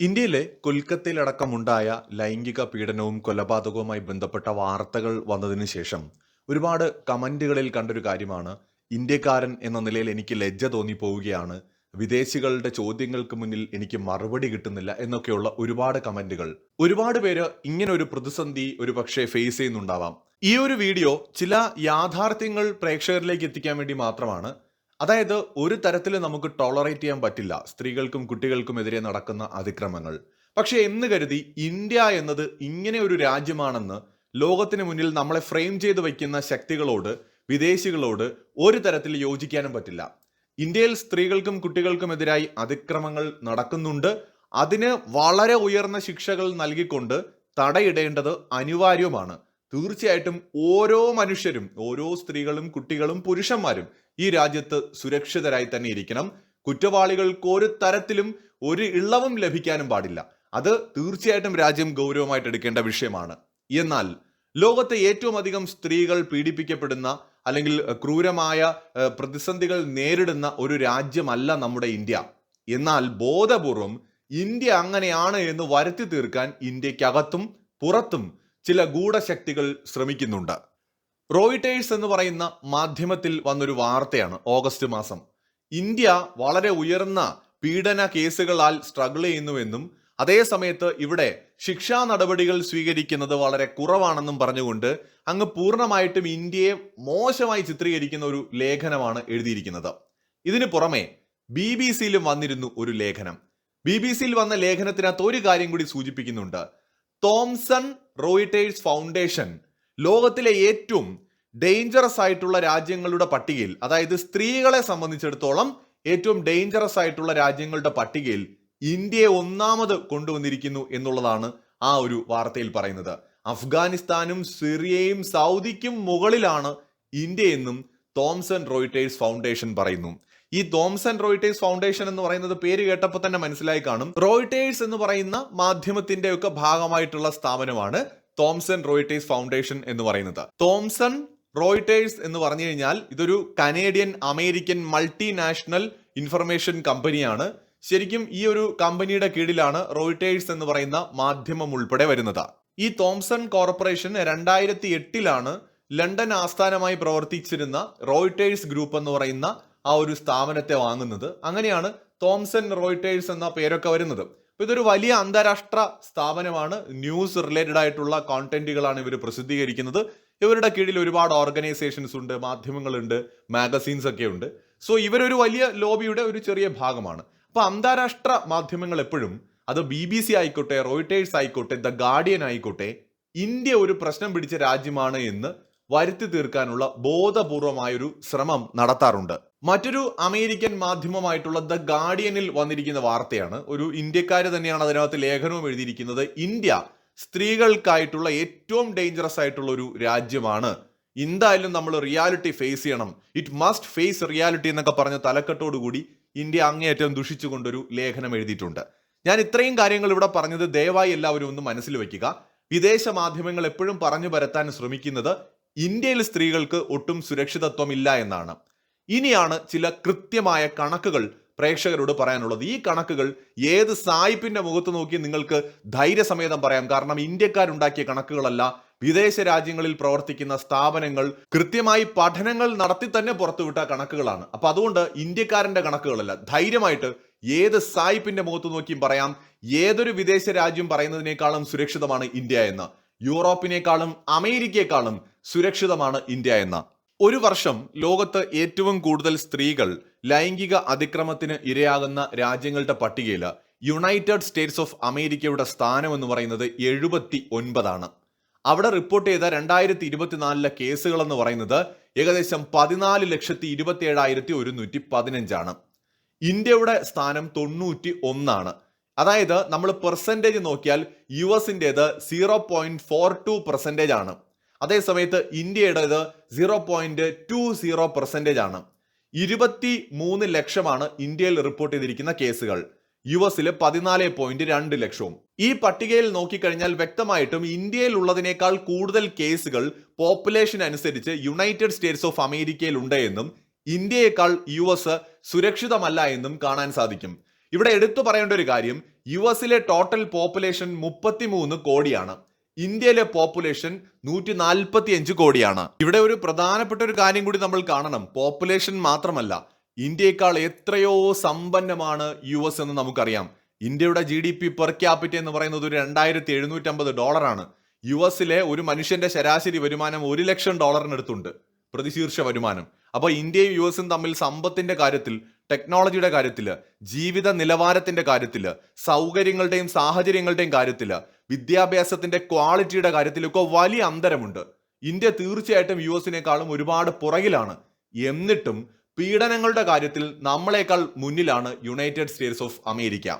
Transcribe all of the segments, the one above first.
ഇന്ത്യയിലെ കൊൽക്കത്തയിലടക്കമുണ്ടായ ലൈംഗിക പീഡനവും കൊലപാതകവുമായി ബന്ധപ്പെട്ട വാർത്തകൾ വന്നതിന് ശേഷം ഒരുപാട് കമന്റുകളിൽ കണ്ടൊരു കാര്യമാണ് ഇന്ത്യക്കാരൻ എന്ന നിലയിൽ എനിക്ക് ലജ്ജ തോന്നിപ്പോവുകയാണ് വിദേശികളുടെ ചോദ്യങ്ങൾക്ക് മുന്നിൽ എനിക്ക് മറുപടി കിട്ടുന്നില്ല എന്നൊക്കെയുള്ള ഒരുപാട് കമന്റുകൾ. ഒരുപാട് പേര് ഇങ്ങനെ ഒരു പ്രതിസന്ധി ഒരു പക്ഷേ ഫേസ് ചെയ്യുന്നുണ്ടാവാം. ഈ ഒരു വീഡിയോ ചില യാഥാർത്ഥ്യങ്ങൾ പ്രേക്ഷകരിലേക്ക് എത്തിക്കാൻ വേണ്ടി മാത്രമാണ്. അതായത് ഒരു തരത്തിൽ നമുക്ക് ടോളറേറ്റ് ചെയ്യാൻ പറ്റില്ല. സ്ത്രീകൾക്കും കുട്ടികൾക്കും എതിരെ നടക്കുന്ന അതിക്രമങ്ങൾ. പക്ഷെ എന്ന് കരുതി ഇന്ത്യ എന്നത് ഇങ്ങനെ ഒരു രാജ്യമാണെന്ന് ലോകത്തിന് മുന്നിൽ നമ്മളെ ഫ്രെയിം ചെയ്ത് വയ്ക്കുന്ന ശക്തികളോട് വിദേശികളോട് ഒരു തരത്തിൽ യോജിക്കാനും പറ്റില്ല. ഇന്ത്യയിൽ സ്ത്രീകൾക്കും കുട്ടികൾക്കും കുട്ടികൾക്കുമെതിരായി അതിക്രമങ്ങൾ നടക്കുന്നുണ്ട്. അതിന് വളരെ ഉയർന്ന ശിക്ഷകൾ നൽകിക്കൊണ്ട് തടയിടേണ്ടത് അനിവാര്യവുമാണ്. തീർച്ചയായിട്ടും ഓരോ മനുഷ്യരും ഓരോ സ്ത്രീകളും കുട്ടികളും പുരുഷന്മാരും ഈ രാജ്യത്ത് സുരക്ഷിതരായി തന്നെ ഇരിക്കണം. കുറ്റവാളികൾക്ക് ഒരു തരത്തിലും ഒരു ഇളവും ലഭിക്കാനും പാടില്ല. അത് തീർച്ചയായിട്ടും രാജ്യം ഗൗരവമായിട്ട് എടുക്കേണ്ട വിഷയമാണ്. എന്നാൽ ലോകത്തെ ഏറ്റവും അധികം സ്ത്രീകൾ പീഡിപ്പിക്കപ്പെടുന്ന അല്ലെങ്കിൽ ക്രൂരമായ പ്രതിസന്ധികൾ നേരിടുന്ന ഒരു രാജ്യമല്ല നമ്മുടെ ഇന്ത്യ. എന്നാൽ ബോധപൂർവം ഇന്ത്യ അങ്ങനെയാണ് എന്ന് വരുത്തി തീർക്കാൻ ഇന്ത്യക്കകത്തും പുറത്തും ചില ഗൂഢശക്തികൾ ശ്രമിക്കുന്നുണ്ട്. റോയിട്ടേഴ്സ് എന്ന് പറയുന്ന മാധ്യമത്തിൽ വന്നൊരു വാർത്തയാണ് ഓഗസ്റ്റ് മാസം. ഇന്ത്യ വളരെ ഉയർന്ന പീഡന കേസുകളാൽ സ്ട്രഗിൾ ചെയ്യുന്നുവെന്നും അതേ സമയത്ത് ഇവിടെ ശിക്ഷാ നടപടികൾ സ്വീകരിക്കുന്നത് വളരെ കുറവാണെന്നും പറഞ്ഞുകൊണ്ട് അങ്ങ് പൂർണമായിട്ടും ഇന്ത്യയെ മോശമായി ചിത്രീകരിക്കുന്ന ഒരു ലേഖനമാണ് എഴുതിയിരിക്കുന്നത്. ഇതിനു പുറമെ ബി ബി സിയിലും വന്നിരുന്നു ഒരു ലേഖനം. ബി ബി സിയിൽ വന്ന ലേഖനത്തിനകത്ത് ഒരു കാര്യം കൂടി സൂചിപ്പിക്കുന്നുണ്ട്. തോംസൺ റോയിറ്റേഴ്സ് ഫൗണ്ടേഷൻ ലോകത്തിലെ ഏറ്റവും ഡേഞ്ചറസ് ആയിട്ടുള്ള രാജ്യങ്ങളുടെ പട്ടികയിൽ അതായത് സ്ത്രീകളെ സംബന്ധിച്ചിടത്തോളം ഏറ്റവും ഡേഞ്ചറസ് ആയിട്ടുള്ള രാജ്യങ്ങളുടെ പട്ടികയിൽ ഇന്ത്യയെ ഒന്നാമത് കൊണ്ടുവന്നിരിക്കുന്നു എന്നുള്ളതാണ് ആ ഒരു വാർത്തയിൽ പറയുന്നത്. അഫ്ഗാനിസ്ഥാനും സിറിയയും സൗദിക്കും മുകളിലാണ് ഇന്ത്യ എന്നും തോംസൺ റോയിറ്റേഴ്സ് ഫൗണ്ടേഷൻ പറയുന്നു. ഈ തോംസൺ റോയിട്ടേഴ്സ് ഫൗണ്ടേഷൻ എന്ന് പറയുന്നത് പേര് കേട്ടപ്പോൾ തന്നെ മനസ്സിലായി കാണും. റോയിട്ടേഴ്സ് എന്ന് പറയുന്ന മാധ്യമത്തിന്റെ ഒക്കെ ഭാഗമായിട്ടുള്ള സ്ഥാപനമാണ് തോംസൺ റോയിട്ടേഴ്സ് ഫൗണ്ടേഷൻ എന്ന് പറയുന്നത്. തോംസൺ റോയിട്ടേഴ്സ് എന്ന് പറഞ്ഞു കഴിഞ്ഞാൽ ഇതൊരു കനേഡിയൻ അമേരിക്കൻ മൾട്ടിനാഷണൽ ഇൻഫർമേഷൻ കമ്പനിയാണ്. ശരിക്കും ഈ ഒരു കമ്പനിയുടെ കീഴിലാണ് റോയിട്ടേഴ്സ് എന്ന് പറയുന്ന മാധ്യമം ഉൾപ്പെടെ വരുന്നത്. ഈ തോംസൺ കോർപ്പറേഷൻ രണ്ടായിരത്തി എട്ടിലാണ് ലണ്ടൻ ആസ്ഥാനമായി പ്രവർത്തിച്ചിരുന്ന റോയിട്ടേഴ്സ് ഗ്രൂപ്പ് എന്ന് പറയുന്ന ആ ഒരു സ്ഥാപനത്തെ വാങ്ങുന്നത്. അങ്ങനെയാണ് തോംസൺ റോയിറ്റേഴ്സ് എന്ന പേരൊക്കെ വരുന്നത്. അപ്പോൾ ഇതൊരു വലിയ അന്താരാഷ്ട്ര സ്ഥാപനമാണ്. ന്യൂസ് റിലേറ്റഡ് ആയിട്ടുള്ള കോണ്ടന്റുകളാണ് ഇവർ പ്രസിദ്ധീകരിക്കുന്നത്. ഇവരുടെ കീഴിൽ ഒരുപാട് ഓർഗനൈസേഷൻസ് ഉണ്ട് മാധ്യമങ്ങളുണ്ട് മാഗസീൻസ് ഒക്കെ ഉണ്ട്. സോ ഇവരൊരു വലിയ ലോബിയുടെ ഒരു ചെറിയ ഭാഗമാണ്. അപ്പോൾ അന്താരാഷ്ട്ര മാധ്യമങ്ങൾ എപ്പോഴും അത് ബി ബി സി ആയിക്കോട്ടെ റോയിറ്റേഴ്സ് ആയിക്കോട്ടെ ദ ഗാർഡിയൻ ആയിക്കോട്ടെ ഇന്ത്യ ഒരു പ്രശ്നം പിടിച്ച രാജ്യമാണ് എന്ന് വരുത്തി തീർക്കാനുള്ള ബോധപൂർവമായൊരു ശ്രമം നടത്താറുണ്ട്. മറ്റൊരു അമേരിക്കൻ മാധ്യമമായിട്ടുള്ള ദ ഗാർഡിയനിൽ വന്നിരിക്കുന്ന വാർത്തയാണ്. ഒരു ഇന്ത്യക്കാര് തന്നെയാണ് അതിനകത്ത് ലേഖനവും എഴുതിയിരിക്കുന്നത്. ഇന്ത്യ സ്ത്രീകൾക്കായിട്ടുള്ള ഏറ്റവും ഡേഞ്ചറസ് ആയിട്ടുള്ള ഒരു രാജ്യമാണ്. എന്തായാലും നമ്മൾ റിയാലിറ്റി ഫേസ് ചെയ്യണം. ഇറ്റ് മസ്റ്റ് ഫേസ് റിയാലിറ്റി എന്നൊക്കെ പറഞ്ഞ തലക്കെട്ടോടുകൂടി ഇന്ത്യ അങ്ങേയറ്റം ദുഷിച്ചുകൊണ്ടൊരു ലേഖനം എഴുതിയിട്ടുണ്ട്. ഞാൻ ഇത്രയും കാര്യങ്ങൾ ഇവിടെ പറഞ്ഞത് ദയവായി എല്ലാവരും ഒന്ന് മനസ്സിൽ വയ്ക്കുക. വിദേശ മാധ്യമങ്ങൾ എപ്പോഴും പറഞ്ഞു പരത്താൻ ശ്രമിക്കുന്നത് ഇന്ത്യയിൽ സ്ത്രീകൾക്ക് ഒട്ടും സുരക്ഷിതത്വം ഇല്ല എന്നാണ്. ഇനിയാണ് ചില കൃത്യമായ കണക്കുകൾ പ്രേക്ഷകരോട് പറയാനുള്ളത്. ഈ കണക്കുകൾ ഏത് സായിപ്പിന്റെ മുഖത്ത് നോക്കി നിങ്ങൾക്ക് ധൈര്യസമേതം പറയാം. കാരണം ഇന്ത്യക്കാരുണ്ടാക്കിയ കണക്കുകളല്ല വിദേശ രാജ്യങ്ങളിൽ പ്രവർത്തിക്കുന്ന സ്ഥാപനങ്ങൾ കൃത്യമായി പഠനങ്ങൾ നടത്തി തന്നെ പുറത്തുവിട്ട കണക്കുകളാണ്. അപ്പൊ അതുകൊണ്ട് ഇന്ത്യക്കാരന്റെ കണക്കുകളല്ല ധൈര്യമായിട്ട് ഏത് സായിപ്പിന്റെ മുഖത്ത് നോക്കിയും പറയാം. ഏതൊരു വിദേശ രാജ്യം പറയുന്നതിനേക്കാളും സുരക്ഷിതമാണ് ഇന്ത്യ എന്ന്. യൂറോപ്പിനേക്കാളും അമേരിക്കയെക്കാളും സുരക്ഷിതമാണ് ഇന്ത്യ എന്ന. ഒരു വർഷം ലോകത്ത് ഏറ്റവും കൂടുതൽ സ്ത്രീകൾ ലൈംഗിക അതിക്രമത്തിന് ഇരയാകുന്ന രാജ്യങ്ങളുടെ പട്ടികയിൽ യുണൈറ്റഡ് സ്റ്റേറ്റ്സ് ഓഫ് അമേരിക്കയുടെ സ്ഥാനം എന്ന് പറയുന്നത് എഴുപത്തി ഒൻപതാണ് അവിടെ റിപ്പോർട്ട് ചെയ്ത രണ്ടായിരത്തി ഇരുപത്തിനാലിലെ കേസുകൾ എന്ന് പറയുന്നത് ഏകദേശം പതിനാല് ലക്ഷത്തി ഇരുപത്തി ഏഴായിരത്തി ഒരുന്നൂറ്റി പതിനഞ്ചാണ് ഇന്ത്യയുടെ സ്ഥാനം തൊണ്ണൂറ്റി ഒന്നാണ് അതായത് നമ്മൾ പെർസെന്റേജ് നോക്കിയാൽ U എസിന്റെത് zero point four two percentage ആണ്. അതേസമയത്ത് ഇന്ത്യയുടേത് zero point two zero percentage ആണ്. ഇരുപത്തി മൂന്ന് ലക്ഷമാണ് ഇന്ത്യയിൽ റിപ്പോർട്ട് ചെയ്തിരിക്കുന്ന കേസുകൾ. യു എസിൽ പതിനാല് പോയിന്റ് രണ്ട് ലക്ഷവും. ഈ പട്ടികയിൽ നോക്കിക്കഴിഞ്ഞാൽ വ്യക്തമായിട്ടും ഇന്ത്യയിലുള്ളതിനേക്കാൾ കൂടുതൽ കേസുകൾ പോപ്പുലേഷൻ അനുസരിച്ച് യുണൈറ്റഡ് സ്റ്റേറ്റ്സ് ഓഫ് അമേരിക്കയിൽ ഉണ്ട് എന്നും ഇന്ത്യയേക്കാൾ യു എസ് സുരക്ഷിതമല്ല എന്നും കാണാൻ സാധിക്കും. ഇവിടെ എടുത്തു പറയേണ്ട ഒരു കാര്യം യു എസിലെ ടോട്ടൽ പോപ്പുലേഷൻ മുപ്പത്തിമൂന്ന് കോടിയാണ്. ഇന്ത്യയിലെ പോപ്പുലേഷൻ നൂറ്റി നാൽപ്പത്തി അഞ്ച് കോടിയാണ്. ഇവിടെ ഒരു പ്രധാനപ്പെട്ട ഒരു കാര്യം കൂടി നമ്മൾ കാണണം. പോപ്പുലേഷൻ മാത്രമല്ല ഇന്ത്യയെക്കാൾ എത്രയോ സമ്പന്നമാണ് യു എസ് എന്ന് നമുക്കറിയാം. India G D P per capita എന്ന് പറയുന്നത് ഒരു രണ്ടായിരത്തി എഴുന്നൂറ്റമ്പത് ഡോളറാണ്. യു എസിലെ ഒരു മനുഷ്യന്റെ ശരാശരി വരുമാനം ഒരു ലക്ഷം ഡോളറിനടുത്തുണ്ട്. പ്രതിശീർഷ വരുമാനം. അപ്പോൾ ഇന്ത്യയും യു എസും തമ്മിൽ സമ്പത്തിന്റെ കാര്യത്തിൽ ടെക്നോളജിയുടെ കാര്യത്തിൽ ജീവിത നിലവാരത്തിന്റെ കാര്യത്തിൽ സൗകര്യങ്ങളുടെയും സാഹചര്യങ്ങളുടെയും കാര്യത്തിൽ വിദ്യാഭ്യാസത്തിന്റെ ക്വാളിറ്റിയുടെ കാര്യത്തിലൊക്കെ വലിയ അന്തരമുണ്ട്. ഇന്ത്യ തീർച്ചയായിട്ടും യു എസിനേക്കാളും ഒരുപാട് പുറകിലാണ്. എന്നിട്ടും പീഡനങ്ങളുടെ കാര്യത്തിൽ നമ്മളെക്കാൾ മുന്നിലാണ് യുണൈറ്റഡ് സ്റ്റേറ്റ്സ് ഓഫ് അമേരിക്ക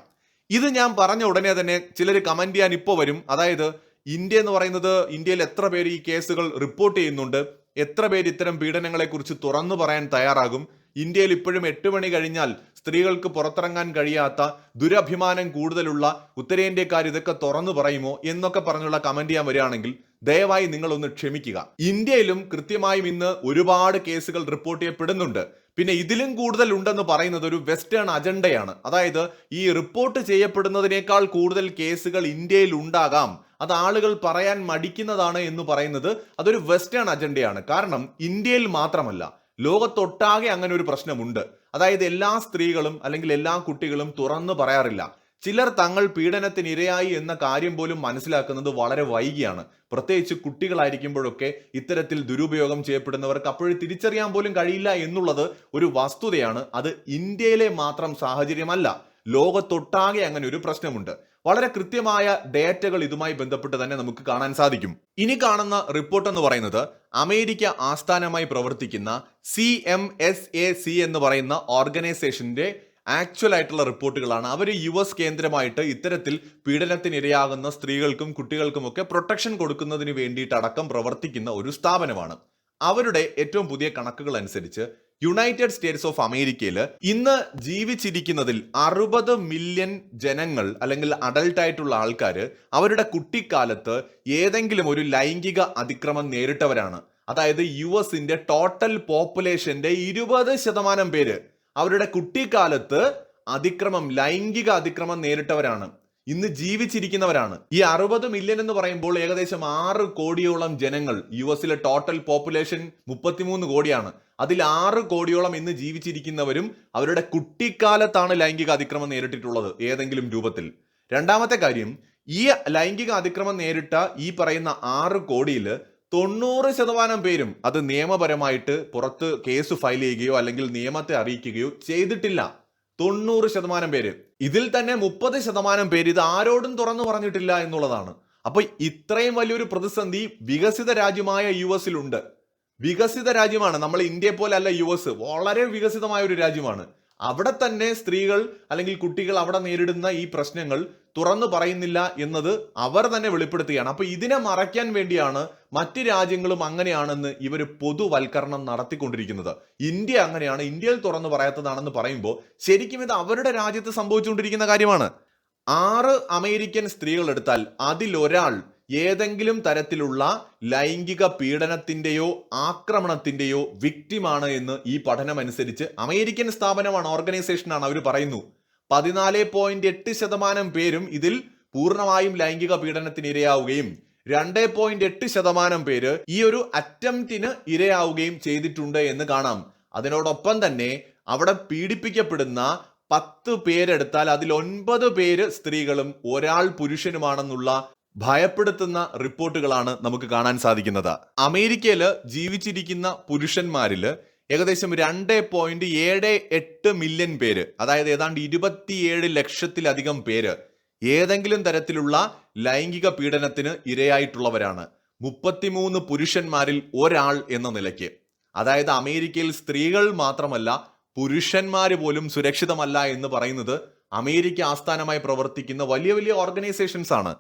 ഇത് ഞാൻ പറഞ്ഞ ഉടനെ തന്നെ ചിലർ കമന്റ് ചെയ്യാൻ ഇപ്പോൾ വരും. അതായത് ഇന്ത്യ എന്ന് പറയുന്നത് ഇന്ത്യയിൽ എത്ര പേര് ഈ കേസുകൾ റിപ്പോർട്ട് ചെയ്യുന്നുണ്ട്? എത്ര പേര് ഇത്തരം പീഡനങ്ങളെക്കുറിച്ച് തുറന്നു പറയാൻ തയ്യാറാകും? ഇന്ത്യയിൽ ഇപ്പോഴും എട്ട് മണി കഴിഞ്ഞാൽ സ്ത്രീകൾക്ക് പുറത്തിറങ്ങാൻ കഴിയാത്ത ദുരഭിമാനം കൂടുതലുള്ള ഉത്തരേന്ത്യക്കാർ ഇതൊക്കെ തുറന്നു പറയുമോ എന്നൊക്കെ പറഞ്ഞുള്ള കമന്റ് ചെയ്യാൻ വരികയാണെങ്കിൽ ദയവായി നിങ്ങളൊന്ന് ക്ഷമിക്കുക. ഇന്ത്യയിലും കൃത്യമായും ഇന്ന് ഒരുപാട് കേസുകൾ റിപ്പോർട്ട് ചെയ്യപ്പെടുന്നുണ്ട്. പിന്നെ ഇതിലും കൂടുതൽ ഉണ്ടെന്ന് പറയുന്നത് ഒരു വെസ്റ്റേൺ അജണ്ടയാണ് അതായത് ഈ റിപ്പോർട്ട് ചെയ്യപ്പെടുന്നതിനേക്കാൾ കൂടുതൽ കേസുകൾ ഇന്ത്യയിൽ ഉണ്ടാകാം. അത് ആളുകൾ പറയാൻ മടിക്കുന്നതാണ് എന്ന് പറയുന്നത് അതൊരു വെസ്റ്റേൺ അജണ്ടയാണ് കാരണം ഇന്ത്യയിൽ മാത്രമല്ല ലോകത്തൊട്ടാകെ അങ്ങനെ ഒരു പ്രശ്നമുണ്ട്. അതായത് എല്ലാ സ്ത്രീകളും അല്ലെങ്കിൽ എല്ലാ കുട്ടികളും തുറന്നു പറയാറില്ല. ചിലർ തങ്ങൾ പീഡനത്തിനിരയായി എന്ന കാര്യം പോലും മനസ്സിലാക്കുന്നത് വളരെ വൈകിയാണ്. പ്രത്യേകിച്ച് കുട്ടികളായിരിക്കുമ്പോഴൊക്കെ ഇത്തരത്തിൽ ദുരുപയോഗം ചെയ്യപ്പെടുന്നവർക്ക് അപ്പോഴും തിരിച്ചറിയാൻ പോലും കഴിയില്ല എന്നുള്ളത് ഒരു വസ്തുതയാണ്. അത് ഇന്ത്യയിലെ മാത്രം സാഹചര്യമല്ല. ലോകത്തൊട്ടാകെ അങ്ങനെ ഒരു പ്രശ്നമുണ്ട്. വളരെ കൃത്യമായ ഡേറ്റകൾ ഇതുമായി ബന്ധപ്പെട്ട് തന്നെ നമുക്ക് കാണാൻ സാധിക്കും. ഇനി കാണുന്ന റിപ്പോർട്ട് എന്ന് പറയുന്നത് അമേരിക്ക ആസ്ഥാനമായി പ്രവർത്തിക്കുന്ന C M S A C എന്ന് പറയുന്ന ഓർഗനൈസേഷന്റെ ആക്ച്വൽ ആയിട്ടുള്ള റിപ്പോർട്ടുകളാണ്. അവർ യു എസ് കേന്ദ്രമായിട്ട് ഇത്തരത്തിൽ പീഡനത്തിനിരയാകുന്ന സ്ത്രീകൾക്കും കുട്ടികൾക്കും ഒക്കെ പ്രൊട്ടക്ഷൻ കൊടുക്കുന്നതിന് വേണ്ടിയിട്ട് അടക്കം പ്രവർത്തിക്കുന്ന ഒരു സ്ഥാപനമാണ്. അവരുടെ ഏറ്റവും പുതിയ കണക്കുകൾ അനുസരിച്ച് യുണൈറ്റഡ് സ്റ്റേറ്റ്സ് ഓഫ് അമേരിക്കയിൽ ഇന്ന് ജീവിച്ചിരിക്കുന്നതിൽ അറുപത് മില്യൺ ജനങ്ങൾ അല്ലെങ്കിൽ അഡൾട്ട് ആയിട്ടുള്ള ആൾക്കാർ അവരുടെ കുട്ടിക്കാലത്ത് ഏതെങ്കിലും ഒരു ലൈംഗിക അതിക്രമം നേരിട്ടവരാണ്. അതായത് യു എസിന്റെ ടോട്ടൽ പോപ്പുലേഷന്റെ ഇരുപത് ശതമാനം പേര് അവരുടെ കുട്ടിക്കാലത്ത് അതിക്രമം ലൈംഗിക അതിക്രമം നേരിട്ടവരാണ്. ഇന്ന് ജീവിച്ചിരിക്കുന്നവരാണ്. ഈ അറുപത് മില്യൺ എന്ന് പറയുമ്പോൾ ഏകദേശം ആറ് കോടിയോളം ജനങ്ങൾ യു എസിലെ ടോട്ടൽ പോപ്പുലേഷൻ മുപ്പത്തിമൂന്ന് കോടിയാണ്. അതിൽ ആറ് കോടിയോളം ഇന്ന് ജീവിച്ചിരിക്കുന്നവരും അവരുടെ കുട്ടിക്കാലത്താണ് ലൈംഗിക അതിക്രമം നേരിട്ടിട്ടുള്ളത് ഏതെങ്കിലും രൂപത്തിൽ. രണ്ടാമത്തെ കാര്യം ഈ ലൈംഗിക അതിക്രമം നേരിട്ട ഈ പറയുന്ന ആറ് കോടിയിൽ തൊണ്ണൂറ് ശതമാനം പേരും അത് നിയമപരമായിട്ട് പുറത്ത് കേസ് ഫയൽ ചെയ്യുകയോ അല്ലെങ്കിൽ നിയമത്തെ അറിയിക്കുകയോ ചെയ്തിട്ടില്ല. തൊണ്ണൂറ് ശതമാനം പേര്. ഇതിൽ തന്നെ മുപ്പത് ശതമാനം പേര് ഇത് ആരോടും തുറന്നു പറഞ്ഞിട്ടില്ല എന്നുള്ളതാണ്. അപ്പോൾ ഇത്രയും വലിയൊരു പ്രതിസന്ധി വികസിത രാജ്യമായ യു എസിലുണ്ട്. വികസിത രാജ്യമാണ്. നമ്മൾ ഇന്ത്യയെ പോലെ അല്ല യു എസ്. വളരെ വികസിതമായ ഒരു രാജ്യമാണ്. അവിടെ തന്നെ സ്ത്രീകൾ അല്ലെങ്കിൽ കുട്ടികൾ അവിടെ നേരിടുന്ന ഈ പ്രശ്നങ്ങൾ തുറന്നു പറയുന്നില്ല എന്നത് അവർ തന്നെ വെളിപ്പെടുത്തുകയാണ്. അപ്പൊ ഇതിനെ മറയ്ക്കാൻ വേണ്ടിയാണ് മറ്റ് രാജ്യങ്ങളും അങ്ങനെയാണെന്ന് ഇവർ പൊതുവൽക്കരണം നടത്തിക്കൊണ്ടിരിക്കുന്നത്. ഇന്ത്യ അങ്ങനെയാണ്. ഇന്ത്യയിൽ തുറന്നു പറയാത്തതാണെന്ന് പറയുമ്പോൾ ശരിക്കും ഇത് അവരുടെ രാജ്യത്ത് സംഭവിച്ചുകൊണ്ടിരിക്കുന്ന കാര്യമാണ്. ആറ് അമേരിക്കൻ സ്ത്രീകൾ എടുത്താൽ അതിലൊരാൾ ഏതെങ്കിലും തരത്തിലുള്ള ലൈംഗിക പീഡനത്തിന്റെയോ ആക്രമണത്തിന്റെയോ വിക്റ്റിമാണ് എന്ന് ഈ പഠനം അനുസരിച്ച് അമേരിക്കൻ സ്ഥാപനമാണ് ഓർഗനൈസേഷനാണ് അവർ പറയുന്നു. പതിനാല് പോയിന്റ് എട്ട് ശതമാനം പേരും ഇതിൽ പൂർണമായും ലൈംഗിക പീഡനത്തിന് ഇരയാവുകയും രണ്ട് പോയിന്റ് എട്ട് ശതമാനം പേര് ഈ ഒരു അറ്റംപ്റ്റിന് ഇരയാവുകയും ചെയ്തിട്ടുണ്ട് എന്ന് കാണാം. അതിനോടൊപ്പം തന്നെ അവിടെ പീഡിപ്പിക്കപ്പെടുന്ന പത്ത് പേരെടുത്താൽ അതിൽ ഒൻപത് പേര് സ്ത്രീകളും ഒരാൾ പുരുഷനുമാണെന്നുള്ള ഭയപ്പെടുത്തുന്ന റിപ്പോർട്ടുകളാണ് നമുക്ക് കാണാൻ സാധിക്കുന്നത്. അമേരിക്കയിൽ ജീവിച്ചിരിക്കുന്ന പുരുഷന്മാരിൽ ഏകദേശം രണ്ട് പോയിന്റ് ഏഴ് എട്ട് മില്യൺ പേര് അതായത് ഏതാണ്ട് ഇരുപത്തിയേഴ് ലക്ഷത്തിലധികം പേര് ഏതെങ്കിലും തരത്തിലുള്ള ലൈംഗിക പീഡനത്തിന് ഇരയായിട്ടുള്ളവരാണ്. മുപ്പത്തിമൂന്ന് പുരുഷന്മാരിൽ ഒരാൾ എന്ന നിലയ്ക്ക്. അതായത് അമേരിക്കയിൽ സ്ത്രീകൾ മാത്രമല്ല പുരുഷന്മാർ പോലും സുരക്ഷിതമല്ല എന്ന് പറയുന്നത് അമേരിക്ക ആസ്ഥാനമായി പ്രവർത്തിക്കുന്ന വലിയ വലിയ ഓർഗനൈസേഷൻസ് ആണ്.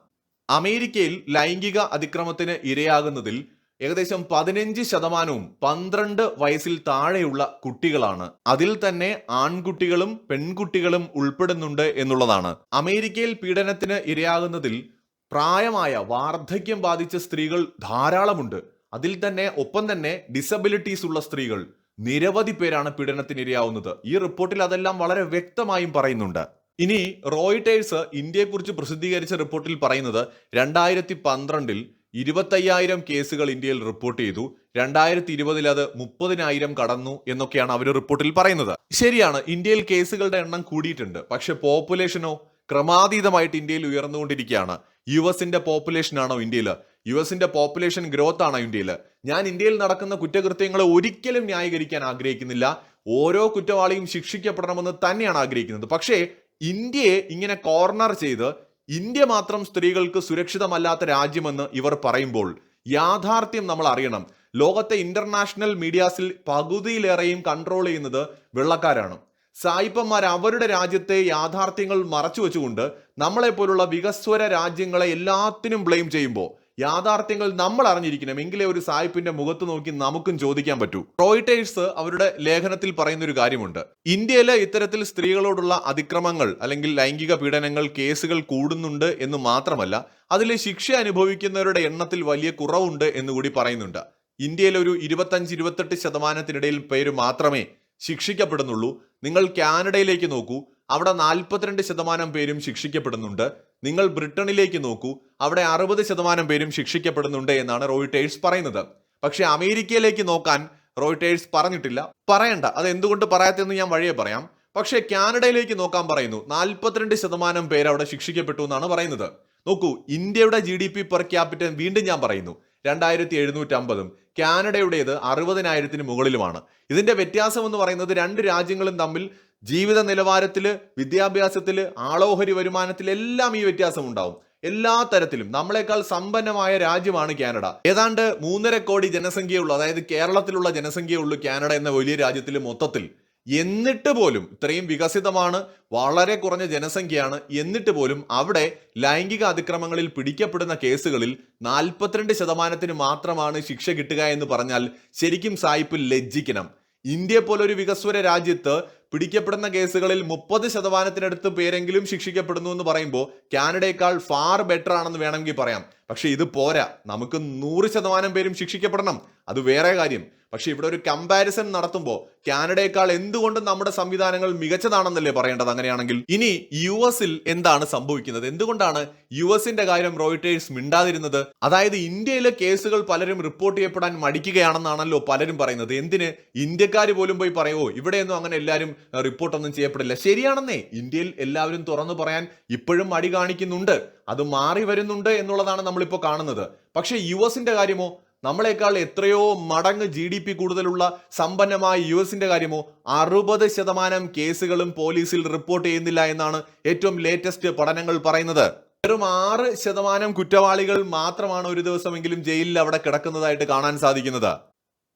അമേരിക്കയിൽ ലൈംഗിക അതിക്രമത്തിന് ഇരയാകുന്നതിൽ ഏകദേശം പതിനഞ്ച് ശതമാനവും പന്ത്രണ്ട് വയസ്സിൽ താഴെയുള്ള കുട്ടികളാണ്. അതിൽ തന്നെ ആൺകുട്ടികളും പെൺകുട്ടികളും ഉൾപ്പെടുന്നുണ്ട് എന്നുള്ളതാണ്. അമേരിക്കയിൽ പീഡനത്തിന് ഇരയാകുന്നതിൽ പ്രായമായ വാർദ്ധക്യം ബാധിച്ച സ്ത്രീകൾ ധാരാളമുണ്ട്. അതിൽ തന്നെ ഒപ്പം തന്നെ ഡിസബിലിറ്റീസ് ഉള്ള സ്ത്രീകൾ നിരവധി പേരാണ് പീഡനത്തിന് ഇരയാവുന്നത്. ഈ റിപ്പോർട്ടിൽ അതെല്ലാം വളരെ വ്യക്തമായും പറയുന്നുണ്ട്. ഇനി റോയിട്ടേഴ്സ് ഇന്ത്യയെക്കുറിച്ച് പ്രസിദ്ധീകരിച്ച റിപ്പോർട്ടിൽ പറയുന്നത് രണ്ടായിരത്തി പന്ത്രണ്ടിൽ ഇരുപത്തയ്യായിരം കേസുകൾ ഇന്ത്യയിൽ റിപ്പോർട്ട് ചെയ്തു. രണ്ടായിരത്തി ഇരുപതിൽ അത് മുപ്പതിനായിരം കടന്നു എന്നൊക്കെയാണ് അവർ റിപ്പോർട്ടിൽ പറയുന്നത്. ശരിയാണ് ഇന്ത്യയിൽ കേസുകളുടെ എണ്ണം കൂടിയിട്ടുണ്ട്. പക്ഷെ പോപ്പുലേഷനോ ക്രമാതീതമായിട്ട് ഇന്ത്യയിൽ ഉയർന്നുകൊണ്ടിരിക്കുകയാണ്. യു എസിന്റെ പോപ്പുലേഷൻ ആണോ ഇന്ത്യയിൽ? യു എസിന്റെ പോപ്പുലേഷൻ ഗ്രോത്ത് ആണോ ഇന്ത്യയിൽ? ഞാൻ ഇന്ത്യയിൽ നടക്കുന്ന കുറ്റകൃത്യങ്ങളെ ഒരിക്കലും ന്യായീകരിക്കാൻ ആഗ്രഹിക്കുന്നില്ല. ഓരോ കുറ്റവാളിയും ശിക്ഷിക്കപ്പെടണമെന്ന് തന്നെയാണ് ആഗ്രഹിക്കുന്നത്. പക്ഷേ ഇന്ത്യയെ ഇങ്ങനെ കോർണർ ചെയ്ത് ഇന്ത്യ മാത്രം സ്ത്രീകൾക്ക് സുരക്ഷിതമല്ലാത്ത രാജ്യമെന്ന് ഇവർ പറയുമ്പോൾ യാഥാർത്ഥ്യം നമ്മൾ അറിയണം. ലോകത്തെ ഇന്റർനാഷണൽ മീഡിയാസിൽ പകുതിയിലേറെയും കൺട്രോൾ ചെയ്യുന്നത് വെള്ളക്കാരാണ്. സായിപ്പന്മാർ അവരുടെ രാജ്യത്തെ യാഥാർത്ഥ്യങ്ങൾ മറച്ചു വെച്ചുകൊണ്ട് നമ്മളെ പോലുള്ള വികസ്വര രാജ്യങ്ങളെ എല്ലാത്തിനും ബ്ലെയിം ചെയ്യുമ്പോൾ യാഥാർത്ഥ്യങ്ങൾ നമ്മൾ അറിഞ്ഞിരിക്കണം. എങ്കിലേ ഒരു സായിപ്പിന്റെ മുഖത്ത് നോക്കി നമുക്കും ചോദിക്കാൻ പറ്റൂ. റോയിട്ടേഴ്സ് അവരുടെ ലേഖനത്തിൽ പറയുന്ന ഒരു കാര്യമുണ്ട്. ഇന്ത്യയിലെ ഇത്തരത്തിൽ സ്ത്രീകളോടുള്ള അതിക്രമങ്ങൾ അല്ലെങ്കിൽ ലൈംഗിക പീഡനങ്ങൾ കേസുകൾ കൂടുന്നുണ്ട് എന്ന് മാത്രമല്ല അതിലെ ശിക്ഷ അനുഭവിക്കുന്നവരുടെ എണ്ണത്തിൽ വലിയ കുറവുണ്ട് എന്നുകൂടി പറയുന്നുണ്ട്. ഇന്ത്യയിൽ ഒരു ഇരുപത്തഞ്ച് ഇരുപത്തെട്ട് ശതമാനത്തിനിടയിൽ പേര് മാത്രമേ ശിക്ഷിക്കപ്പെടുന്നുള്ളൂ. നിങ്ങൾ കാനഡയിലേക്ക് നോക്കൂ. അവിടെ നാൽപ്പത്തിരണ്ട് ശതമാനം പേരും ശിക്ഷിക്കപ്പെടുന്നുണ്ട്. നിങ്ങൾ ബ്രിട്ടനിലേക്ക് നോക്കൂ. അവിടെ അറുപത് ശതമാനം പേരും ശിക്ഷിക്കപ്പെടുന്നുണ്ട് എന്നാണ് റോയിട്ടേഴ്സ് പറയുന്നത്. പക്ഷേ അമേരിക്കയിലേക്ക് നോക്കാൻ റോയിട്ടേഴ്സ് പറഞ്ഞിട്ടില്ല. പറയണ്ട. അത് എന്തുകൊണ്ട് പറയാത്തെന്ന് ഞാൻ വഴിയെ പറയാം. പക്ഷേ കാനഡയിലേക്ക് നോക്കാൻ പറയുന്നു. നാൽപ്പത്തിരണ്ട് ശതമാനം പേര് അവിടെ ശിക്ഷിക്കപ്പെട്ടു എന്നാണ് പറയുന്നത്. നോക്കൂ India G D P per capital വീണ്ടും ഞാൻ പറയുന്നു. രണ്ടായിരത്തി എഴുന്നൂറ്റി അമ്പതും കാനഡയുടേത് അറുപതിനായിരത്തിന് മുകളിലുമാണ്. ഇതിന്റെ വ്യത്യാസം എന്ന് പറയുന്നത് രണ്ട് രാജ്യങ്ങളും തമ്മിൽ ജീവിത നിലവാരത്തിൽ വിദ്യാഭ്യാസത്തിൽ ആളോഹരി വരുമാനത്തിൽ എല്ലാം ഈ വ്യത്യാസം ഉണ്ടാവും. എല്ലാ തരത്തിലും. നമ്മളെക്കാൾ സമ്പന്നമായ രാജ്യമാണ് കാനഡ. ഏതാണ്ട് മൂന്നര കോടി ജനസംഖ്യയുള്ള അതായത് കേരളത്തിലുള്ള ജനസംഖ്യയുള്ളൂ കാനഡ എന്ന വലിയ രാജ്യത്തിൽ മൊത്തത്തിൽ. എന്നിട്ട് പോലും ഇത്രയും വികസിതമാണ് വളരെ കുറഞ്ഞ ജനസംഖ്യയാണ് എന്നിട്ട് പോലും അവിടെ ലൈംഗിക അതിക്രമങ്ങളിൽ പിടിക്കപ്പെടുന്ന കേസുകളിൽ നാൽപ്പത്തിരണ്ട് ശതമാനത്തിന് മാത്രമാണ് ശിക്ഷ കിട്ടുക എന്ന് പറഞ്ഞാൽ ശരിക്കും സായിപ്പ് ലജ്ജിക്കണം. ഇന്ത്യ പോലൊരു വികസ്വര രാജ്യത്ത് പിടിക്കപ്പെടുന്ന കേസുകളിൽ മുപ്പത് ശതമാനത്തിനടുത്ത് പേരെങ്കിലും ശിക്ഷിക്കപ്പെടുന്നു എന്ന് പറയുമ്പോൾ കാനഡയേക്കാൾ ഫാർ ബെറ്റർ ആണെന്ന് വേണമെങ്കിൽ പറയാം. പക്ഷെ ഇത് പോരാ. നമുക്ക് നൂറ് ശതമാനം പേരും ശിക്ഷിക്കപ്പെടണം. അത് വേറെ കാര്യം. പക്ഷെ ഇവിടെ ഒരു കമ്പാരിസൺ നടത്തുമ്പോൾ കാനഡയേക്കാൾ എന്തുകൊണ്ടും നമ്മുടെ സംവിധാനങ്ങൾ മികച്ചതാണെന്നല്ലേ പറയേണ്ടത് അങ്ങനെയാണെങ്കിൽ? ഇനി യു എസിൽ എന്താണ് സംഭവിക്കുന്നത്? എന്തുകൊണ്ടാണ് യു എസിന്റെ കാര്യം റോയിട്ടേഴ്സ് മിണ്ടാതിരുന്നത്? അതായത് ഇന്ത്യയിലെ കേസുകൾ പലരും റിപ്പോർട്ട് ചെയ്യപ്പെടാൻ മടിക്കുകയാണെന്നാണല്ലോ പലരും പറയുന്നത്. എന്തിന്? ഇന്ത്യക്കാർ പോലും പോയി പറയുമോ ഇവിടെയൊന്നും അങ്ങനെ എല്ലാവരും റിപ്പോർട്ടൊന്നും ചെയ്യപ്പെടില്ല. ശരിയാണെന്നേ ഇന്ത്യയിൽ എല്ലാവരും തുറന്നു പറയാൻ ഇപ്പോഴും മടി കാണിക്കുന്നുണ്ട്. അത് മാറി വരുന്നുണ്ട് എന്നുള്ളതാണ് നമ്മളിപ്പോൾ കാണുന്നത്. പക്ഷേ യു എസിന്റെ കാര്യമോ? നമ്മളെക്കാൾ എത്രയോ മടങ്ങ് ജി ഡി പി കൂടുതലുള്ള സമ്പന്നമായ യു എസിന്റെ കാര്യമോ അറുപത് ശതമാനം കേസുകളും പോലീസിൽ റിപ്പോർട്ട് ചെയ്യുന്നില്ല എന്നാണ് ഏറ്റവും ലേറ്റസ്റ്റ് പഠനങ്ങൾ പറയുന്നത്. വെറും ആറ് ശതമാനം കുറ്റവാളികൾ മാത്രമാണ് ഒരു ദിവസമെങ്കിലും ജയിലിൽ അവിടെ കിടക്കുന്നതായിട്ട് കാണാൻ സാധിക്കുന്നത്.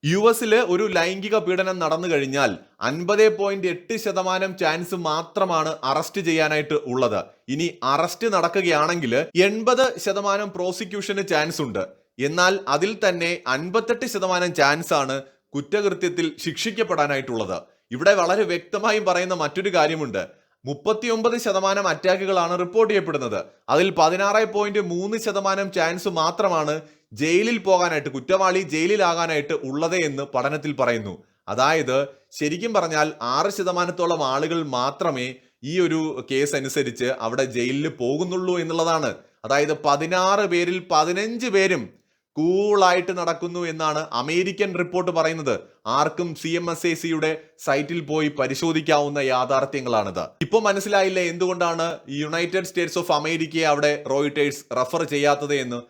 യു എസിൽ ഒരു ലൈംഗിക പീഡനം നടന്നു കഴിഞ്ഞാൽ അൻപത് പോയിന്റ് എട്ട് ശതമാനം ചാൻസ് മാത്രമാണ് അറസ്റ്റ് ചെയ്യാനായിട്ട് ഉള്ളത്. ഇനി അറസ്റ്റ് നടക്കുകയാണെങ്കിൽ എൺപത് ശതമാനം പ്രോസിക്യൂഷന് ചാൻസ് ഉണ്ട്. എന്നാൽ അതിൽ തന്നെ അൻപത്തെട്ട് ശതമാനം ചാൻസ് ആണ് കുറ്റകൃത്യത്തിൽ ശിക്ഷിക്കപ്പെടാനായിട്ടുള്ളത്. ഇവിടെ വളരെ വ്യക്തമായും പറയുന്ന മറ്റൊരു കാര്യമുണ്ട്. മുപ്പത്തിയൊമ്പത് ശതമാനം അറ്റാക്കുകളാണ് റിപ്പോർട്ട് ചെയ്യപ്പെടുന്നത്. അതിൽ പതിനാറ് പോയിന്റ് മൂന്ന് ശതമാനം ചാൻസ് മാത്രമാണ് ജയിലിൽ പോകാനായിട്ട് കുറ്റവാളി ജയിലിലാകാനായിട്ട് ഉള്ളത് എന്ന് പഠനത്തിൽ പറയുന്നു. അതായത് ശരിക്കും പറഞ്ഞാൽ ആറ് ശതമാനത്തോളം ആളുകൾ മാത്രമേ ഈ ഒരു കേസ് അനുസരിച്ച് അവിടെ ജയിലിൽ പോകുന്നുള്ളൂ എന്നുള്ളതാണ്. അതായത് പതിനാറ് പേരിൽ പതിനഞ്ച് പേരും കൂളായിട്ട് നടക്കുന്നു എന്നാണ് അമേരിക്കൻ റിപ്പോർട്ട് പറയുന്നത്. ആർക്കും സി എം എസ് എ സിയുടെ സൈറ്റിൽ പോയി പരിശോധിക്കാവുന്ന യാഥാർത്ഥ്യങ്ങളാണിത്. ഇപ്പൊ മനസ്സിലായില്ലേ എന്തുകൊണ്ടാണ് യുണൈറ്റഡ് സ്റ്റേറ്റ്സ് ഓഫ് അമേരിക്കയെ അവിടെ റോയിട്ടേഴ്സ് റഫർ ചെയ്യാത്തത് എന്ന്?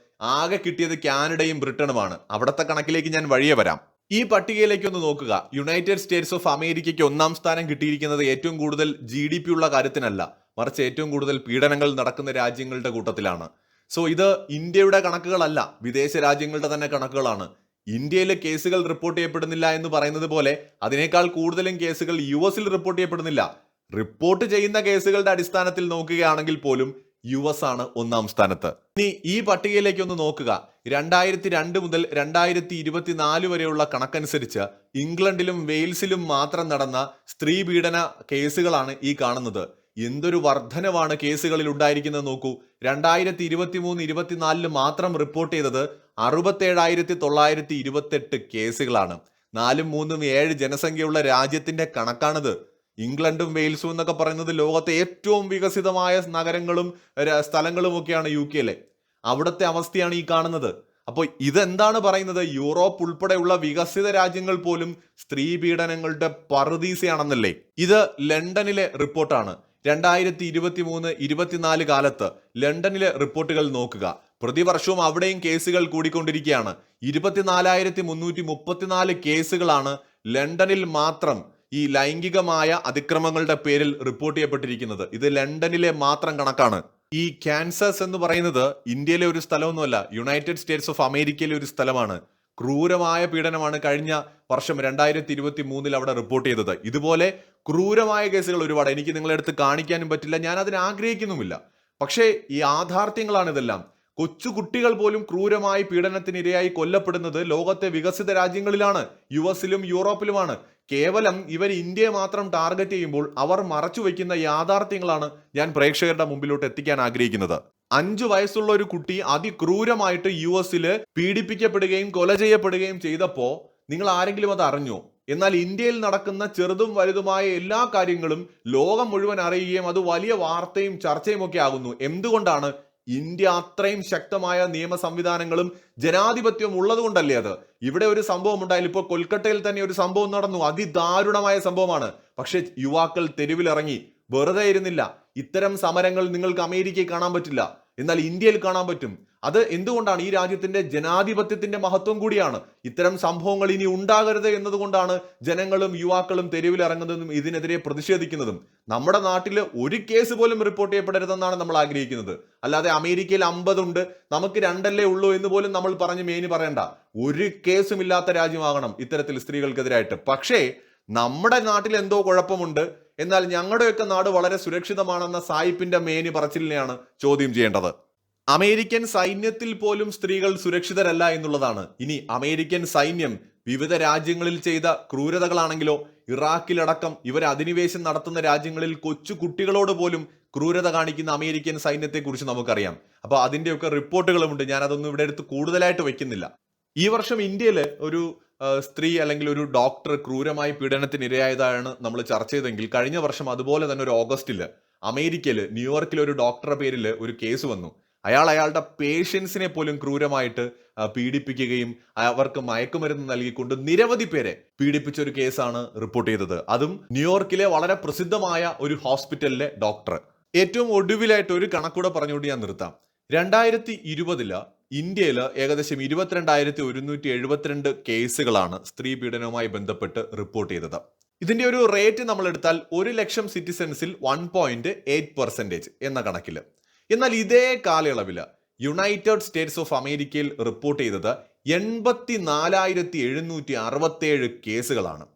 ആകെ കിട്ടിയത് കാനഡയും ബ്രിട്ടനുമാണ് അവിടുത്തെ കണക്കിലേക്ക് ഞാൻ വഴിയെ വരാം. ഈ പട്ടികയിലേക്ക് ഒന്ന് നോക്കുക. യുണൈറ്റഡ് സ്റ്റേറ്റ്സ് ഓഫ് അമേരിക്കയ്ക്ക് ഒന്നാം സ്ഥാനം കിട്ടിയിരിക്കുന്നത് ഏറ്റവും കൂടുതൽ ജി ഉള്ള കാര്യത്തിനല്ല. മറിച്ച് ഏറ്റവും കൂടുതൽ പീഡനങ്ങൾ നടക്കുന്ന രാജ്യങ്ങളുടെ കൂട്ടത്തിലാണ്. സോ ഇത് ഇന്ത്യയുടെ കണക്കുകളല്ല. വിദേശ രാജ്യങ്ങളുടെ തന്നെ കണക്കുകളാണ്. ഇന്ത്യയിലെ കേസുകൾ റിപ്പോർട്ട് ചെയ്യപ്പെടുന്നില്ല എന്ന് പറയുന്നത് പോലെ അതിനേക്കാൾ കൂടുതലും കേസുകൾ യു എസിൽ റിപ്പോർട്ട് ചെയ്യപ്പെടുന്നില്ല. റിപ്പോർട്ട് ചെയ്യുന്ന കേസുകളുടെ അടിസ്ഥാനത്തിൽ നോക്കുകയാണെങ്കിൽ പോലും യു എസ് ആണ് ഒന്നാം സ്ഥാനത്ത്. ഇനി ഈ പട്ടികയിലേക്ക് ഒന്ന് നോക്കുക. രണ്ടായിരത്തി രണ്ട് മുതൽ രണ്ടായിരത്തി ഇരുപത്തിനാല് വരെയുള്ള കണക്കനുസരിച്ച് ഇംഗ്ലണ്ടിലും വെയിൽസിലും മാത്രം നടന്ന സ്ത്രീ പീഡന കേസുകളാണ് ഈ കാണുന്നത്. എന്തൊരു വർധനവാണ് കേസുകളിൽ ഉണ്ടായിരിക്കുന്നത് നോക്കൂ. രണ്ടായിരത്തി ഇരുപത്തി മൂന്ന് ഇരുപത്തിനാലിൽ മാത്രം റിപ്പോർട്ട് ചെയ്തത് അറുപത്തേഴായിരത്തി തൊള്ളായിരത്തി ഇരുപത്തെട്ട് കേസുകളാണ്. നാലും മൂന്നും ഏഴ് ജനസംഖ്യയുള്ള രാജ്യത്തിന്റെ കണക്കാണിത്. ഇംഗ്ലണ്ടും വെയിൽസും എന്നൊക്കെ പറയുന്നത് ലോകത്തെ ഏറ്റവും വികസിതമായ നഗരങ്ങളും സ്ഥലങ്ങളും ഒക്കെയാണ് യു കെയിലെ അവിടുത്തെ അവസ്ഥയാണ് ഈ കാണുന്നത്. അപ്പോൾ ഇതെന്താണ് പറയുന്നത്? യൂറോപ്പ് ഉൾപ്പെടെയുള്ള വികസിത രാജ്യങ്ങൾ പോലും സ്ത്രീ പീഡനങ്ങളുടെ പറുദീസയാണെന്നല്ലേ? ഇത് ലണ്ടനിലെ റിപ്പോർട്ടാണ് രണ്ടായിരത്തി ഇരുപത്തി മൂന്ന് ഇരുപത്തിനാല് കാലത്ത് ലണ്ടനിലെ റിപ്പോർട്ടുകൾ നോക്കുക. പ്രതിവർഷവും അവിടെയും കേസുകൾ കൂടിക്കൊണ്ടിരിക്കുകയാണ്. ഇരുപത്തിനാലായിരത്തി മുന്നൂറ്റി മുപ്പത്തിനാല് കേസുകളാണ് ലണ്ടനിൽ മാത്രം ഈ ലൈംഗികമായ അതിക്രമങ്ങളുടെ പേരിൽ റിപ്പോർട്ട് ചെയ്യപ്പെട്ടിരിക്കുന്നത്. ഇത് ലണ്ടനിലെ മാത്രം കണക്കാണ്. ഈ ക്യാൻസസ് എന്ന് പറയുന്നത് ഇന്ത്യയിലെ ഒരു സ്ഥലമൊന്നുമല്ല യുണൈറ്റഡ് സ്റ്റേറ്റ്സ് ഓഫ് അമേരിക്കയിലെ ഒരു സ്ഥലമാണ്. ക്രൂരമായ പീഡനമാണ് കഴിഞ്ഞ വർഷം രണ്ടായിരത്തി ഇരുപത്തി മൂന്നിൽ അവിടെ റിപ്പോർട്ട് ചെയ്തത്. ഇതുപോലെ ക്രൂരമായ കേസുകൾ ഒരുപാട്. എനിക്ക് നിങ്ങളെ അടുത്ത് കാണിക്കാനും പറ്റില്ല. ഞാൻ അതിന് ആഗ്രഹിക്കുന്നുമില്ല. പക്ഷേ ഈ യാഥാർത്ഥ്യങ്ങളാണ് ഇതെല്ലാം. കൊച്ചു കുട്ടികൾ പോലും ക്രൂരമായി പീഡനത്തിനിരയായി കൊല്ലപ്പെടുന്നത് ലോകത്തെ വികസിത രാജ്യങ്ങളിലാണ്. യു എസിലും യൂറോപ്പിലുമാണ്. കേവലം ഇവർ ഇന്ത്യയെ മാത്രം ടാർഗറ്റ് ചെയ്യുമ്പോൾ അവർ മറച്ചു വയ്ക്കുന്ന യാഥാർത്ഥ്യങ്ങളാണ് ഞാൻ പ്രേക്ഷകരുടെ മുമ്പിലോട്ട് എത്തിക്കാൻ ആഗ്രഹിക്കുന്നത്. അഞ്ചു വയസ്സുള്ള ഒരു കുട്ടി അതിക്രൂരമായിട്ട് യു എസിൽ പീഡിപ്പിക്കപ്പെടുകയും കൊല ചെയ്യപ്പെടുകയും ചെയ്തപ്പോ നിങ്ങൾ ആരെങ്കിലും അത് അറിഞ്ഞോ? എന്നാൽ ഇന്ത്യയിൽ നടക്കുന്ന ചെറുതും വലുതുമായ എല്ലാ കാര്യങ്ങളും ലോകം മുഴുവൻ അറിയുകയും അത് വലിയ വാർത്തയും ചർച്ചയും ഒക്കെ ആകുന്നു. എന്തുകൊണ്ടാണ് ഇന്ത്യ അത്രയും ശക്തമായ നിയമ സംവിധാനങ്ങളും ജനാധിപത്യവും ഉള്ളതുകൊണ്ടല്ലേ അത്? ഇവിടെ ഒരു സംഭവം ഉണ്ടായാലും ഇപ്പോൾ കൊൽക്കട്ടയിൽ തന്നെ ഒരു സംഭവം നടന്നു. അതിദാരുണമായ സംഭവമാണ്. പക്ഷെ യുവാക്കൾ തെരുവിലിറങ്ങി വെറുതെ ഇരുന്നില്ല. ഇത്തരം സമരങ്ങൾ നിങ്ങൾക്ക് അമേരിക്കയിൽ കാണാൻ പറ്റില്ല. എന്നാൽ ഇന്ത്യയിൽ കാണാൻ പറ്റും. അത് എന്തുകൊണ്ടാണ്? ഈ രാജ്യത്തിന്റെ ജനാധിപത്യത്തിന്റെ മഹത്വം കൂടിയാണ്. ഇത്തരം സംഭവങ്ങൾ ഇനി ഉണ്ടാകരുത് എന്നതുകൊണ്ടാണ് ജനങ്ങളും യുവാക്കളും തെരുവിലിറങ്ങുന്നതും ഇതിനെതിരെ പ്രതിഷേധിക്കുന്നതും. നമ്മുടെ നാട്ടിൽ ഒരു കേസ് പോലും റിപ്പോർട്ട് ചെയ്യപ്പെടരുതെന്നാണ് നമ്മൾ ആഗ്രഹിക്കുന്നത്. അല്ലാതെ അമേരിക്കയിൽ അമ്പതുണ്ട് നമുക്ക് രണ്ടല്ലേ ഉള്ളൂ എന്ന് പോലും നമ്മൾ പറഞ്ഞ് മേനി പറയണ്ട. ഒരു കേസും ഇല്ലാത്ത രാജ്യമാകണം ഇത്തരത്തിൽ സ്ത്രീകൾക്കെതിരായിട്ട്. പക്ഷേ നമ്മുടെ നാട്ടിൽ എന്തോ കുഴപ്പമുണ്ട്. എന്നാൽ ഞങ്ങളുടെയൊക്കെ നാട് വളരെ സുരക്ഷിതമാണെന്ന സായിപ്പിന്റെ മേനി പറച്ചിലിനെയാണ് ചോദ്യം ചെയ്യേണ്ടത്. അമേരിക്കൻ സൈന്യത്തിൽ പോലും സ്ത്രീകൾ സുരക്ഷിതരല്ല എന്നുള്ളതാണ്. ഇനി അമേരിക്കൻ സൈന്യം വിവിധ രാജ്യങ്ങളിൽ ചെയ്ത ക്രൂരതകളാണെങ്കിലോ ഇറാഖിലടക്കം ഇവർ അധിനിവേശം നടത്തുന്ന രാജ്യങ്ങളിൽ കൊച്ചു കുട്ടികളോട് പോലും ക്രൂരത കാണിക്കുന്ന അമേരിക്കൻ സൈന്യത്തെക്കുറിച്ച് നമുക്കറിയാം. അപ്പോൾ അതിന്റെയൊക്കെ റിപ്പോർട്ടുകളുമുണ്ട്. ഞാൻ അതൊന്നും ഇവിടെ എടുത്ത് കൂടുതലായിട്ട് വെക്കുന്നില്ല ഈ വർഷം ഇന്ത്യയിൽ ഒരു സ്ത്രീ അല്ലെങ്കിൽ ഒരു ഡോക്ടർ ക്രൂരമായി പീഡനത്തിനിരയായതാണ് നമ്മൾ ചർച്ച ചെയ്തെങ്കിൽ കഴിഞ്ഞ വർഷം അതുപോലെ തന്നെ ഒരു ഓഗസ്റ്റിൽ അമേരിക്കയിൽ ന്യൂയോർക്കിൽ ഒരു ഡോക്ടറുടെ പേരിൽ ഒരു കേസ് വന്നു. അയാൾ അയാളുടെ പേഷ്യൻസിനെ പോലും ക്രൂരമായിട്ട് പീഡിപ്പിക്കുകയും അവർക്ക് മയക്കുമരുന്ന് നൽകിക്കൊണ്ട് നിരവധി പേരെ പീഡിപ്പിച്ച ഒരു കേസാണ് റിപ്പോർട്ട് ചെയ്തത്. അതും ന്യൂയോർക്കിലെ വളരെ പ്രസിദ്ധമായ ഒരു ഹോസ്പിറ്റലിലെ ഡോക്ടർ ഏറ്റവും ഒടുവിലായിട്ട് ഒരു കണക്കൂടെ പറഞ്ഞുകൊണ്ട് ഞാൻ നിർത്താം. രണ്ടായിരത്തി ഇരുപതിൽ ഇന്ത്യയിൽ ഏകദേശം ഇരുപത്തിരണ്ടായിരത്തി ഒരുന്നൂറ്റി എഴുപത്തിരണ്ട് കേസുകളാണ് സ്ത്രീ പീഡനവുമായി ബന്ധപ്പെട്ട് റിപ്പോർട്ട് ചെയ്തത്. ഇതിന്റെ ഒരു റേറ്റ് നമ്മൾ എടുത്താൽ ഒരു ലക്ഷം സിറ്റിസൺസിൽ വൺ പോയിന്റ് എയ്റ്റ് പെർസെന്റേജ് എന്ന കണക്കിൽ എന്നാൽ ഇതേ കാലയളവിൽ യുണൈറ്റഡ് സ്റ്റേറ്റ്സ് ഓഫ് അമേരിക്കയിൽ റിപ്പോർട്ട് ചെയ്തത് എൺപത്തി നാലായിരത്തി എഴുന്നൂറ്റി അറുപത്തേഴ് കേസുകളാണ്.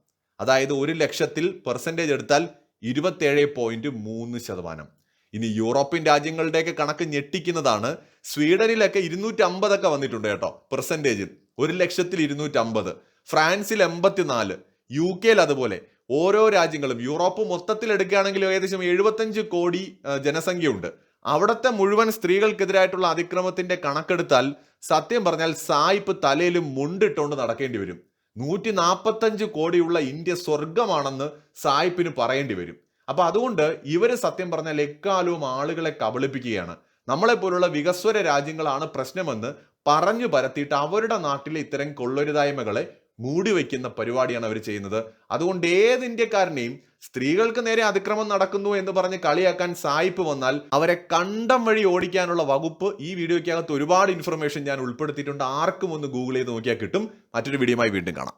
അതായത് ഒരു ലക്ഷത്തിൽ പെർസെന്റേജ് എടുത്താൽ ഇരുപത്തേഴ് പോയിന്റ് മൂന്ന് ശതമാനം. ഇനി യൂറോപ്യൻ രാജ്യങ്ങളുടെയൊക്കെ കണക്ക് ഞെട്ടിക്കുന്നതാണ് സ്വീഡനിലൊക്കെ ഇരുന്നൂറ്റി അമ്പതൊക്കെ വന്നിട്ടുണ്ട് കേട്ടോ പെർസെന്റേജിൽ ഒരു ലക്ഷത്തിൽ ഇരുന്നൂറ്റി അമ്പത് ഫ്രാൻസിൽ എൺപത്തിനാല്. യു കെയിൽ അതുപോലെ. ഓരോ രാജ്യങ്ങളും. യൂറോപ്പ് മൊത്തത്തിൽ എടുക്കുകയാണെങ്കിൽ ഏകദേശം എഴുപത്തഞ്ച് കോടി ജനസംഖ്യ ജനസംഖ്യയുണ്ട്. അവിടുത്തെ മുഴുവൻ സ്ത്രീകൾക്കെതിരായിട്ടുള്ള അതിക്രമത്തിന്റെ കണക്കെടുത്താൽ സത്യം പറഞ്ഞാൽ സായിപ്പ് തലയിലും മുണ്ടിട്ടുകൊണ്ട് നടക്കേണ്ടി വരും. നൂറ്റി നാൽപ്പത്തഞ്ച് കോടിയുള്ള ഇന്ത്യ സ്വർഗമാണെന്ന് സായിപ്പിന് പറയേണ്ടി വരും. അപ്പൊ അതുകൊണ്ട് ഇവർ സത്യം പറഞ്ഞാൽ എക്കാലവും ആളുകളെ കബളിപ്പിക്കുകയാണ്. നമ്മളെ പോലുള്ള വികസ്വര രാജ്യങ്ങളാണ് പ്രശ്നമെന്ന് പറഞ്ഞു പരത്തിയിട്ട് അവരുടെ നാട്ടിലെ ഇത്തരം കൊള്ളരുതായ്മകളെ മൂടി വയ്ക്കുന്ന പരിപാടിയാണ് അവർ ചെയ്യുന്നത്. അതുകൊണ്ട് ഏത് ഇന്ത്യക്കാരനെയും സ്ത്രീകൾക്ക് നേരെ അതിക്രമം നടക്കുന്നു എന്ന് പറഞ്ഞ് കളിയാക്കാൻ സായിപ്പ് വന്നാൽ അവരെ കണ്ടം വഴി ഓടിക്കാനുള്ള വകുപ്പ് ഈ വീഡിയോയ്ക്കകത്ത് ഒരുപാട് ഇൻഫർമേഷൻ ഞാൻ ഉൾപ്പെടുത്തിയിട്ടുണ്ട്. ആർക്കും ഒന്ന് ഗൂഗിൾ ചെയ്ത് നോക്കിയാൽ കിട്ടും. മറ്റൊരു വീഡിയോയുമായി വീണ്ടും കാണാം.